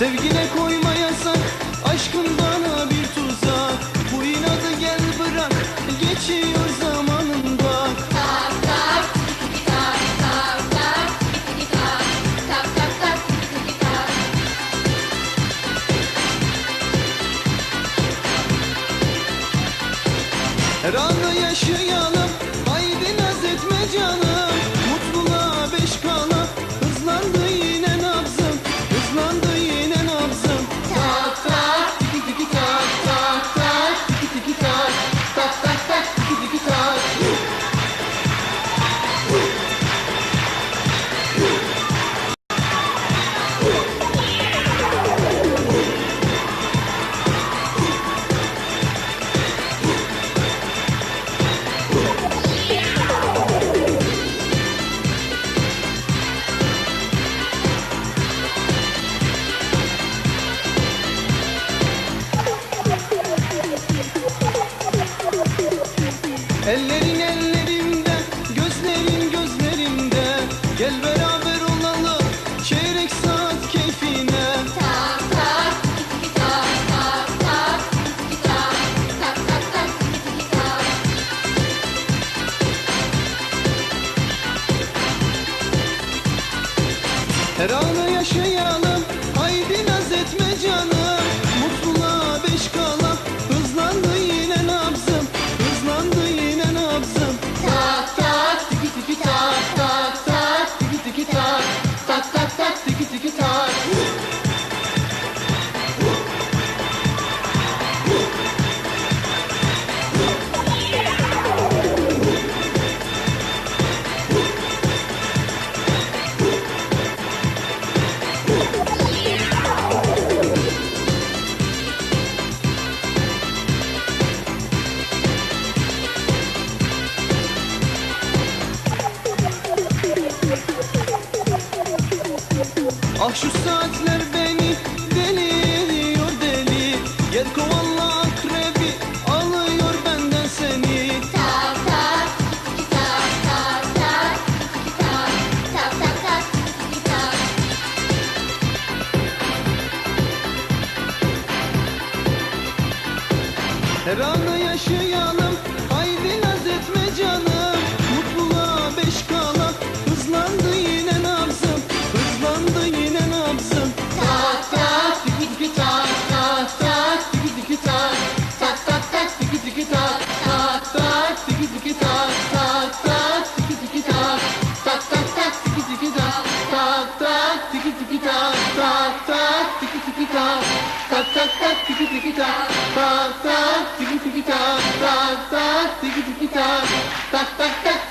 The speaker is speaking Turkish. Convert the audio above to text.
Sevgine koyma yasak Aşkın bana bir tuzak. Bu inadı gel bırak Geçiyor zamanın bak Tak tak tiki tak tak tak tiki tak tak tak tak tiki tak. Her anı yaşayalım Ellerin ellerimde, gözlerin gözlerimde Gel beraber olalım çeyrek saat keyfine. Tak tak tiki tak tak tak tiki tak tak tak tak tiki tak Her anı yaşayalım, Ah şu saatler beni deli ediyor deli. Yer kovanla akrebi alıyor benden seni. Tak tak tiki tak tak tak tak tak tak tak tak. Her anı yaşayalım tiki tiki tak tak tak tiki tiki tak Tak tak tak tiki tiki tak tak tak tiki tiki tak tak tak tiki tiki tak Tak tak tak tiki tiki tak